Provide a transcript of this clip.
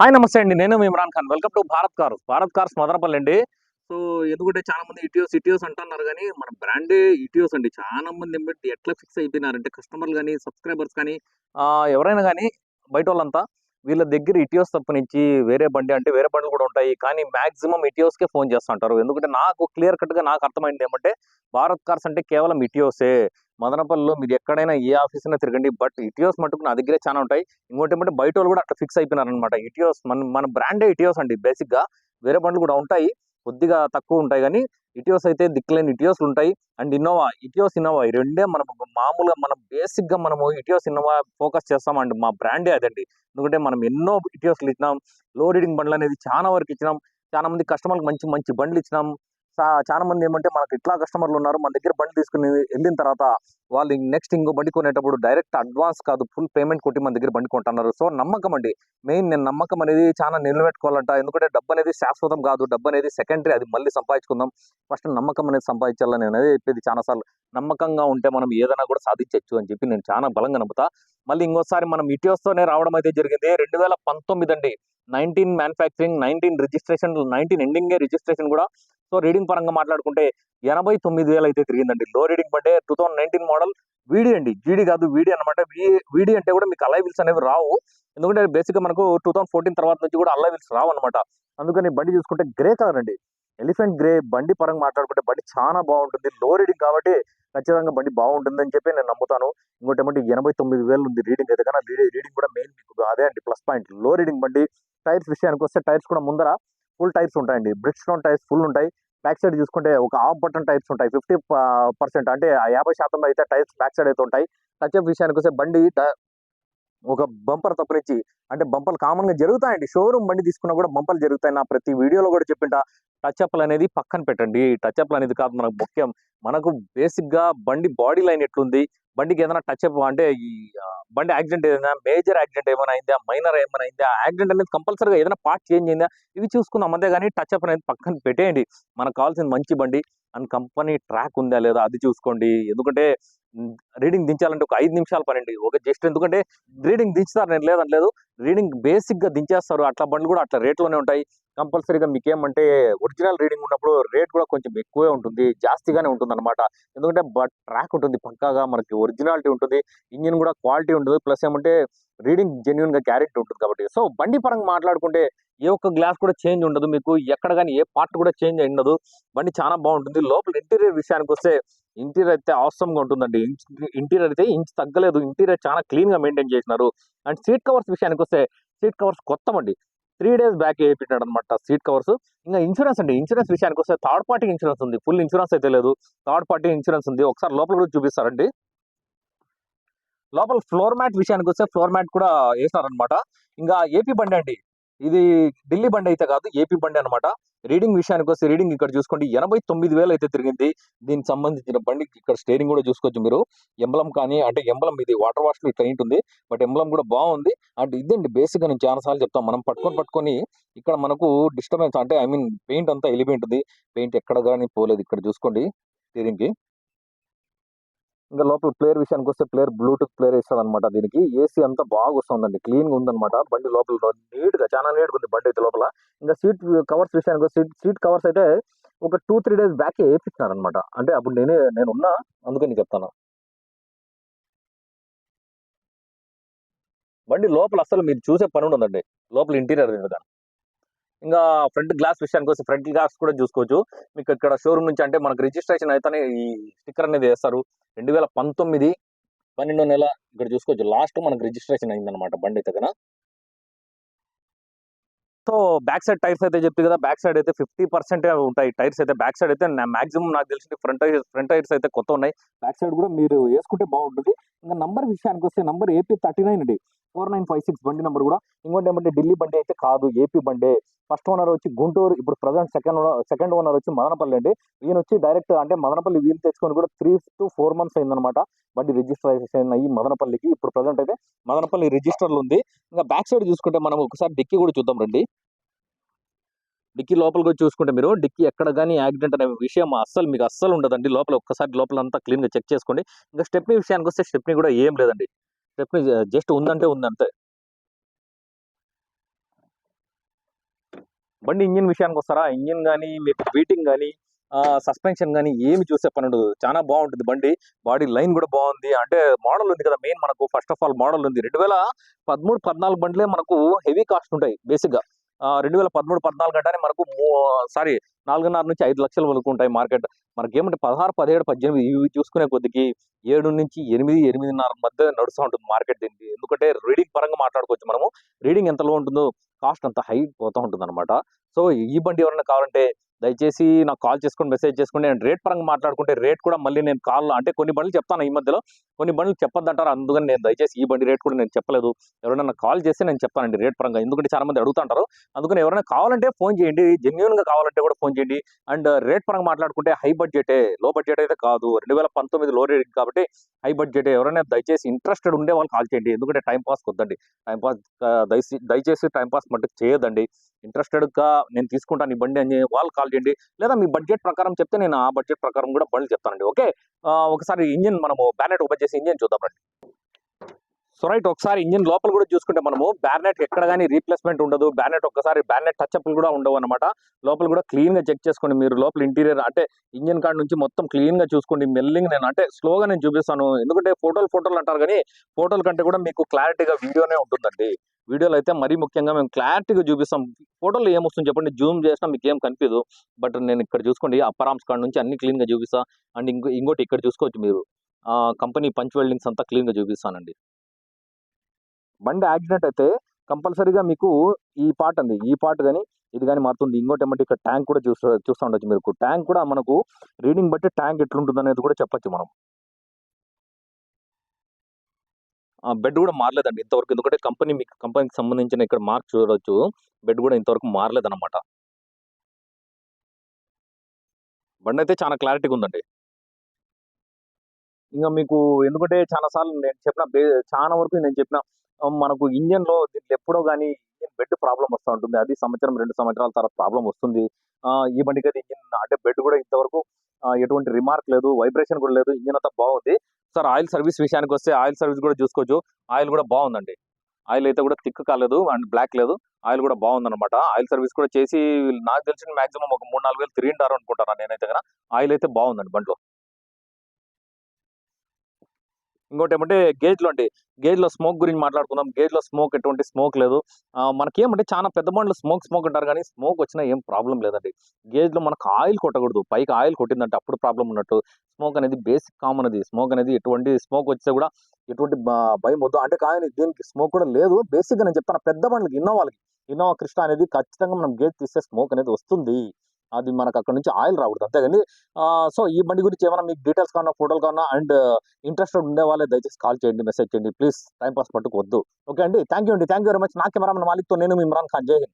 Hi నమస్తే అండి నేను Imran Khan. Welcome to Bharat cars. Bharat cars Madanapalle అండి సో ఎందుకంటే చాలా మంది ఇటియోస్ ఇటియోస్ అంటున్నారు కానీ మన బ్రాండే ఇటియోస్ అండి. చాలా మంది ఏమిటి ఎట్లా ఫిక్స్ అయిపోయినారంటే కస్టమర్లు కానీ సబ్స్క్రైబర్స్ కానీ ఎవరైనా కానీ బయట వాళ్ళంతా వీళ్ళ దగ్గర ఇటియోస్ తప్పనించి వేరే బండి అంటే వేరే బండ్లు కూడా ఉంటాయి. కానీ మాక్సిమం ఇటియోస్కే ఫోన్ చేస్తుంటారు ఎందుకంటే నాకు క్లియర్ కట్గా నాకు అర్థమైంది ఏమంటే భారత్ కార్స్ అంటే కేవలం ఇటియోసే. మదనపల్లిలో మీరు ఎక్కడైనా ఏ ఆఫీస్ అయినా తిరగండి. బట్ ఇటియోస్ మటుకు నా దగ్గరే చాలా ఉంటాయి. ఇంకోటి ఏమంటే బయట వాళ్ళు కూడా అట్లా ఫిక్స్ అయిపోయినారు అనమాట ఇటియోస్ మన మన బ్రాండే ఇటియోస్ అండి. బేసిక్గా వేరే బండ్లు కూడా ఉంటాయి. కొద్దిగా తక్కువ ఉంటాయి కానీ ఇటియోస్ అయితే దిక్కులేని ఇటియోస్లు ఉంటాయి. అండ్ ఇన్నోవా ఇటియోస్ ఇన్నోవా ఈ రెండే మనం మామూలుగా మనం బేసిక్గా మనము ఇటియోస్ ఇన్నోవా ఫోకస్ చేస్తామండి మా బ్రాండే అదండి. ఎందుకంటే మనం ఎన్నో ఇటియోస్లు ఇచ్చినాం. లో రీడింగ్ బండ్లు అనేది చాలా వరకు ఇచ్చినాం. చాలా మంది కస్టమర్లకు మంచి మంచి బండ్లు ఇచ్చినాం. చాలా మంది ఏమంటే మనకి ఇట్లా కస్టమర్లు ఉన్నారు మన దగ్గర బండి తీసుకుని వెళ్ళిన తర్వాత వాళ్ళు నెక్స్ట్ ఇంకో బండి కొనేటప్పుడు డైరెక్ట్ అడ్వాన్స్ కాదు ఫుల్ పేమెంట్ కొట్టి మన దగ్గర బండి కొంటున్నారు. సో నమ్మకం అండి. మెయిన్ నేను నమ్మకం అనేది చాలా నిలబెట్టుకోవాలంట. ఎందుకంటే డబ్బు అనేది శాశ్వతం కాదు. డబ్బు అనేది సెకండరీ అది మళ్ళీ సంపాదించుకుందాం. ఫస్ట్ నమ్మకం అనేది సంపాదించాలని నేను అనేది చెప్పేది చాలా సార్లు నమ్మకంగా ఉంటే మనం ఏదైనా కూడా సాధించవచ్చు అని చెప్పి నేను చాలా బలంగా నమ్ముతా. మళ్ళీ ఇంకోసారి మనం ఇటీవస్తోనే రావడం అయితే జరిగింది. రెండు వేల పంతొమ్మిది అండి. Nineteen manufacturing nineteen registration nineteen ఎండింగే registration కూడా సో రీడింగ్ పరంగా మాట్లాడుకుంటే ఎనభై తొమ్మిది వేలు అయితే తిరిగిందండి. లో రీడింగ్ అంటే టూ థౌసండ్ నైన్టీన్ మోడల్ వీడి అండి. జీడీ కాదు వీడి అనమాట వీడి అంటే కూడా మీకు అలై విల్స్ అనేవి రావు. ఎందుకంటే బేసిక్గా మనకు టూ థౌసండ్ ఫోర్టీన్ తర్వాత నుంచి కూడా అలై విల్స్ రావు అనమాట అందుకని బండి చూసుకుంటే గ్రే కలర్ అండి. ఎలిఫెంట్ గ్రే బండి పరంగా మాట్లాడుకుంటే బండి చాలా బాగుంటుంది. లో రీడింగ్ కాబట్టి ఖచ్చితంగా బండి బాగుంటుంది అని చెప్పి నేను నమ్ముతాను. ఇంకోటి ఏమంటే ఎనభై తొమ్మిది వేలు ఉంది రీడింగ్ అయితే కానీ రీడింగ్ కూడా మెయిన్ మీకు అదే అండి ప్లస్ పాయింట్. లో రీడింగ్ బండి టైర్స్ విషయానికి వస్తే టైర్స్ కూడా ముందర. ఫుల్ టైర్స్ ఉంటాయండి. బ్రిడ్జ్ స్టోన్ టైర్స్ ఫుల్ ఉంటాయి. బ్యాక్ సైడ్ చూసుకుంటే ఒక ఆఫ్ బటన్ టైర్స్ ఉంటాయి. ఫిఫ్టీ పర్సెంట్ అంటే యాభై శాతం అయితే టైర్స్ బ్యాక్ సైడ్ అయితే ఉంటాయి. టచ్ అప్ విషయానికి వస్తే బండి ట- ఒక బంపర్ తప్పనిచ్చి అంటే బంపర్లు కామన్గా జరుగుతాయండి. షోరూమ్ బండి తీసుకున్నా కూడా బంపర్లు జరుగుతాయి. నా ప్రతి వీడియోలో కూడా చెప్పింటా టచ్అప్లు అనేది పక్కన పెట్టండి. టచ్అప్లు అనేది కాదు మనకు ముఖ్యం. మనకు బేసిక్గా బండి బాడీ లైన్ ఎట్లుంది? బండికి ఏదైనా టచ్ అప్ అంటే ఈ బండి యాక్సిడెంట్ ఏదైనా మేజర్ యాక్సిడెంట్ ఏమైనా అయిందా మైనర్ ఏమైనా అయిందా యాక్సిడెంట్ అనేది కంపల్సరీగా ఏదైనా పార్ట్ చేంజ్ అయిందా ఇవి చూసుకుందాం. అంతే కానీ టచ్ అప్ అనేది పక్కన పెట్టేయండి. మనకు కావాల్సిన మంచి బండి అండ్ కంపెనీ ట్రాక్ ఉందా లేదా అది చూసుకోండి. ఎందుకంటే రీడింగ్ దించాలంటే ఒక ఐదు నిమిషాలు పనండి. ఒక జస్ట్ ఎందుకంటే రీడింగ్ దించుతారు నేను లేదని లేదు. రీడింగ్ బేసిక్గా దించేస్తారు. అట్లా బండ్లు కూడా అట్లా రేట్లోనే ఉంటాయి. కంపల్సరీగా మీకు ఏమంటే ఒరిజినల్ రీడింగ్ ఉన్నప్పుడు రేట్ కూడా కొంచెం ఎక్కువే ఉంటుంది. జాస్తిగానే ఉంటుంది అనమాట ఎందుకంటే బట్ ట్రాక్ ఉంటుంది పక్కాగా మనకి. ఒరిజినాలిటీ ఉంటుంది. ఇంజిన్ కూడా క్వాలిటీ ఉంటుంది. ప్లస్ ఏమంటే రీడింగ్ జెన్యున్గా గ్యారెంటీ ఉంటుంది కాబట్టి. సో బండి పరంగా మాట్లాడుకుంటే ఏ ఒక్క గ్లాస్ కూడా చేంజ్ ఉండదు. మీకు ఎక్కడ కానీ ఏ పార్ట్ కూడా చేంజ్ అయి ఉండదు. బండి చాలా బాగుంటుంది. లోపల ఇంటీరియర్ విషయానికి వస్తే ఇంటీరియర్ అయితే అవసరంగా ఉంటుందండి. ఇంటీరియర్ అయితే ఇంచ్ తగ్గలేదు. ఇంటీరియర్ చాలా క్లీన్గా మెయింటైన్ చేసినారు. అండ్ సీట్ కవర్స్ విషయానికి వస్తే సీట్ కవర్స్ కొత్తమండి. త్రీ డేస్ బ్యాక్ వేయించాడు అనమాట సీట్ కవర్స్ ఇంకా ఇన్సూరెన్స్ అండి. ఇన్సూరెన్స్ విషయానికి వస్తే థర్డ్ పార్టీ ఇన్సూరెన్స్ ఉంది. ఫుల్ ఇన్సూరెన్స్ అయితే లేదు. థర్డ్ పార్టీ ఇన్సూరెన్స్ ఉంది. ఒకసారి లోపల కూడా చూపిస్తారండి. లోపల ఫ్లోర్ మ్యాట్ విషయానికి వస్తే ఫ్లోర్ మ్యాట్ కూడా వేసినారనమాట ఇంకా ఏపీ బండి అండి. ఇది ఢిల్లీ బండి అయితే కాదు. ఏపీ బండి అనమాట రీడింగ్ విషయానికి వస్తే రీడింగ్ ఇక్కడ చూసుకోండి. ఎనభై తొమ్మిది వేలు అయితే తిరిగింది. దీనికి సంబంధించిన బండికి ఇక్కడ స్టేరింగ్ కూడా చూసుకోవచ్చు మీరు. ఎంబలం కానీ అంటే ఎంబలం ఇది వాటర్ వాష్లో ఇట్లా ఉంటుంది బట్ ఎంబలం కూడా బాగుంది. అంటే ఇదండి బేసిక్గా నేను చాలా సార్లు చెప్తాను మనం పట్టుకొని పట్టుకొని ఇక్కడ మనకు డిస్టర్బెన్స్ అంటే ఐ మీన్ పెయింట్ అంతా వెళ్ళిపోయి ఉంటుంది పెయింట్ ఎక్కడ కానీ పోలేదు. ఇక్కడ చూసుకోండి. స్టీరింగ్కి ఇంకా లోపల ప్లేయర్ విషయానికి వస్తే ప్లేయర్ బ్లూటూత్ ప్లేయర్ ఇస్తాడు అనమాట దీనికి. ఏసీ అంతా బాగా వస్తుందండి. క్లీన్గా ఉందన్నమాట. బండి లోపల నీట్గా చాలా నీట్గా ఉంది బండి అయితే లోపల. ఇంకా సీట్ కవర్స్ విషయానికి సీట్ సీట్ కవర్స్ అయితే ఒక టూ త్రీ డేస్ బ్యాక్ వేయించినారు అనమాట అంటే అప్పుడు నేనే నేను ఉన్నా అందుకని చెప్తాను. బండి లోపల అసలు మీరు చూసే పని ఉండదండి. లోపల ఇంటీరియర్ కానీ ఇంకా ఫ్రంట్ గ్లాస్ విషయానికి వస్తే ఫ్రంట్ గ్లాస్ కూడా చూసుకోవచ్చు. మీకు ఇక్కడ షోరూమ్ నుంచి అంటే మనకు రిజిస్ట్రేషన్ అయితేనే ఈ స్టిక్కర్ అనేది వేస్తారు. రెండు వేల పంతొమ్మిది పన్నెండో నెల ఇక్కడ చూసుకోవచ్చు. లాస్ట్ మనకు రిజిస్ట్రేషన్ అయిందనమాట బండి అయితే కదా. సో బ్యాక్ సైడ్ టైర్స్ అయితే చెప్తే కదా బ్యాక్ సైడ్ అయితే ఫిఫ్టీ పర్సెంట్ ఉంటాయి. టైర్స్ అయితే బ్యాక్ సైడ్ అయితే మాక్సిమం నాకు తెలిసి ఫ్రంట్ టైర్స్ ఫ్రంట్ టైర్స్ అయితే కొత్త ఉన్నాయి. బ్యాక్ సైడ్ కూడా మీరు వేసుకుంటే బాగుంటుంది. ఇంకా నంబర్ విషయానికి వస్తే నంబర్ ఏపీ థర్టీ నైన్ అండి ఫోర్ నైన్ ఫైవ్ సిక్స్ బండి నెంబర్ కూడా. ఇంకోటి ఏమంటే ఢిల్లీ బండి అయితే కాదు ఏపీ బండి. ఫస్ట్ ఓనర్ వచ్చి గుంటూరు ఇప్పుడు ప్రజెంట్ సెకండ్ సెకండ్ ఓనర్ వచ్చి మదనపల్లి అండి. ఈయన వచ్చి డైరెక్ట్ అంటే మదనపల్లి వీలు తెచ్చుకొని కూడా త్రీ టు ఫోర్ మంత్స్ అయిందనమాట బండి రిజిస్ట్రేషన్ అయ్యి మదనపల్లికి. ఇప్పుడు ప్రజెంట్ అయితే మదనపల్లి రిజిస్టర్లు ఉంది. ఇంకా బ్యాక్ సైడ్ చూసుకుంటే మనం ఒకసారి డిక్కీ కూడా చూద్దాం రండి. డిక్కీ లోపలికి వచ్చి చూసుకుంటే మీరు డిక్కీ ఎక్కడ కానీ యాక్సిడెంట్ అనే విషయం అస్సలు మీకు అస్సలు ఉండదండి. లోపల ఒక్కసారి లోపల అంతా క్లీన్గా చెక్ చేసుకోండి. ఇంకా స్టెప్ని విషయానికి వస్తే స్టెప్ని కూడా ఏం లేదండి. చెప్పి జస్ట్ ఉందంటే ఉంది అంతే బండి ఇంజిన్ విషయానికి వస్తారా? ఇంజిన్ కానీ మీకు బీటింగ్ కానీ సస్పెన్షన్ కానీ ఏమి చూసే పని ఉండదు. చాలా బాగుంటుంది బండి. బాడీ లైన్ కూడా బాగుంది. అంటే మోడల్ ఉంది కదా మెయిన్ మనకు. ఫస్ట్ ఆఫ్ ఆల్ మోడల్ ఉంది. రెండు వేల పదమూడు పద్నాలుగు బండ్లే మనకు హెవీ కాస్ట్ ఉంటాయి బేసిక్గా. రెండు వేల పదమూడు పద్నాలుగు అంటేనే మనకు సారీ నాలుగున్నర నుంచి ఐదు లక్షల వరకు ఉంటాయి మార్కెట్. మనకి ఏమంటే పదహారు పదిహేడు పద్దెనిమిది ఇవి చూసుకునే కొద్దికి ఏడు నుంచి ఎనిమిది ఎనిమిదిన్నర మధ్య నడుస్తూ ఉంటుంది మార్కెట్ దీనికి. ఎందుకంటే రీడింగ్ పరంగా మాట్లాడుకోవచ్చు మనము. రీడింగ్ ఎంత లో ఉంటుందో కాస్ట్ అంత హై పోతూ ఉంటుంది అనమాట సో ఈ బండి ఎవరైనా కావాలంటే దయచేసి నాకు కాల్ చేసుకొని మెసేజ్ చేసుకుని అండ్ రేట్ పరంగా మాట్లాడుకుంటే రేట్ కూడా మళ్ళీ నేను కాల్ అంటే కొన్ని బండ్లు చెప్తాను ఈ మధ్యలో. కొన్ని బండ్లు చెప్పొద్దంటారు. అందుకని నేను దయచేసి ఈ బండి రేట్ కూడా నేను చెప్పలేదు. ఎవరైనా కాల్ చేస్తే నేను చెప్తానండి రేట్ పరంగా. ఎందుకంటే చాలా మంది అడుగుతుంటారు. అందుకని ఎవరైనా కావాలంటే ఫోన్ చేయండి. జెన్యున్గా కావాలంటే కూడా ఫోన్ చేయండి. అండ్ రేట్ పరంగా మాట్లాడుకుంటే హై బడ్జెటే లో బడ్జెట్ అయితే కాదు. రెండు వేల పంతొమ్మిది లో రేట్ కాబట్టి హై బడ్జెట్ ఎవరైనా దయచేసి ఇంట్రెస్టెడ్ ఉండే వాళ్ళు కాల్ చేయండి. ఎందుకంటే టైం పాస్ కొద్దండి. టైం పాస్ దయచేసి దయచేసి టైం పాస్ మట్టుకు చేయదండి ఇంట్రెస్టెడ్గా నేను తీసుకుంటాను ఈ బండి అని వాళ్ళు కాల్ చేయండి. లేదా మీ బడ్జెట్ ప్రకారం చెప్తే నేను ఆ బడ్జెట్ ప్రకారం కూడా బండ్లు చెప్తానండి. ఓకే? ఒకసారి ఇంజిన్ మనము బ్యానెట్ ఓపెన్ చేసి ఇంజిన్ చూద్దాం రండి. సో రైట్ ఒకసారి ఇంజిన్ లోపల కూడా చూసుకుంటే మనము బ్యానెట్ ఎక్కడ కానీ రీప్లేస్మెంట్ ఉండదు. బ్యానెట్ ఒక్కసారి బ్యానెట్ టచ్అప్లు కూడా ఉండవు అనమాట లోపల కూడా క్లీన్గా చెక్ చేసుకోండి మీరు. లోపల ఇంటీరియర్ అంటే ఇంజిన్ కార్డ్ నుంచి మొత్తం క్లీన్గా చూసుకోండి. మెల్లింగ్ నేను అంటే స్లోగా నేను చూపిస్తాను. ఎందుకంటే ఫోటోలు ఫోటోలు అంటారు కానీ ఫోటోల కంటే కూడా మీకు క్లారిటీగా వీడియోనే ఉంటుందండి. వీడియోలో అయితే మరీ ముఖ్యంగా మేము క్లారిటీగా చూపిస్తాం. ఫోటోలో ఏమొస్తుంది చెప్పండి? జూమ్ చేసినా మీకు ఏం కనిపించదు. బట్ నేను ఇక్కడ చూసుకోండి అప్పర్ ఆర్మ్స్ కార్డ్ నుంచి అన్ని క్లీన్గా చూపిస్తా. అండ్ ఇంకో ఇంకోటి ఇక్కడ చూసుకోవచ్చు మీరు. కంపెనీ పంచ్ వెల్డింగ్స్ అంతా క్లీన్గా చూపిస్తానండి. బండి యాక్సిడెంట్ అయితే కంపల్సరీగా మీకు ఈ పార్ట్ అండి. ఈ పార్ట్ కానీ ఇది కానీ మారుతుంది. ఇంకోటి ఏమంటే ఇక్కడ ట్యాంక్ కూడా చూస్తూ చూస్తూ ఉండొచ్చు మీరు ట్యాంక్ కూడా మనకు రీడింగ్ బట్టి ట్యాంక్ ఎట్లుంటుంది అనేది కూడా చెప్పచ్చు మనం. బెడ్ కూడా మారలేదండి ఇంతవరకు. ఎందుకంటే కంపెనీ మీకు కంపెనీకి సంబంధించిన ఇక్కడ మార్క్ చూడవచ్చు బెడ్ కూడా ఇంతవరకు మారలేదన్నమాట. బండి అయితే చాలా క్లారిటీగా ఉందండి. ఇంకా మీకు ఎందుకంటే చాలా సార్లు నేను చెప్పిన బే- చాలా వరకు నేను చెప్పిన మనకు ఇంజన్లో దీంట్లో ఎప్పుడో కానీ ఇంజన్ బెడ్ ప్రాబ్లం వస్తూ ఉంటుంది. అది సంవత్సరం రెండు సంవత్సరాల తర్వాత ప్రాబ్లం వస్తుంది. ఆ, ఈ బండికి అది ఇంజిన్ అంటే బెడ్ కూడా ఇంతవరకు ఎటువంటి రిమార్క్ లేదు వైబ్రేషన్ కూడా లేదు ఇంజిన్ అంతా బాగుంది. సార్ ఆయిల్ సర్వీస్ విషయానికి వస్తే ఆయిల్ సర్వీస్ కూడా చూసుకోవచ్చు. ఆయిల్ కూడా బాగుందండి. ఆయిల్ అయితే కూడా థిక్ కాలేదు అండ్ బ్లాక్ లేదు. ఆయిల్ కూడా బాగుందన్నమాట. ఆయిల్ సర్వీస్ కూడా చేసి నాకు తెలిసిన మాక్సిమం ఒక మూడు నాలుగు వేలు తిరిగింటారు అనుకుంటాను నేనైతే కనుక ఆయిల్ అయితే బాగుందండి బండిలో. ఇంకోటి ఏమంటే గేజ్లో అండి గేజ్లో స్మోక్ గురించి మాట్లాడుకుందాం. గేజ్లో స్మోక్ ఎటువంటి స్మోక్ లేదు. మనకేమంటే మనకి ఏమంటే చాలా పెద్ద బండ్లు స్మోక్ స్మోక్ అంటారు కానీ స్మోక్ వచ్చినా ఏం ప్రాబ్లం లేదండి. గేజ్లో మనకు ఆయిల్ కొట్టకూడదు. పైకి ఆయిల్ కొట్టిందంటే అప్పుడు ప్రాబ్లం ఉన్నట్టు. స్మోక్ అనేది బేసిక్ కామన్ అది. స్మోక్ అనేది ఎటువంటి స్మోక్ వస్తే కూడా ఎటువంటి భయం వద్దు. అంటే కానీ దీనికి స్మోక్ కూడా లేదు. బేసిక్గా నేను చెప్తాను పెద్ద బండ్లకి ఇన్నోవాలకి ఇన్నోవా కృష్ణ అనేది ఖచ్చితంగా మనం గేజ్ తీస్తే స్మోక్ అనేది వస్తుంది. అది మనకు అక్కడ నుంచి ఆయిల్ రాకూడదు. అంతేగాని సో ఈ బండి గురించి ఏమైనా మీకు డీటెయిల్స్ కావాలన్నా ఫోటోలు కావాలన్నా అండ్ ఇంట్రెస్టెడ్ uh, ఉండే వాళ్ళే దయచేసి కాల్ చేయండి మెసేజ్ చేయండి. ప్లీజ్ టైం పాస్ పట్టుకు వద్దు. ఓకే అండి? థ్యాంక్ యూ అండి. థ్యాంక్ యూ వెరీ మచ్ నా కెమెరామెన్ మాలిక్తో నేను ఇమ్రాన్ ఖాన్. జై హింద్.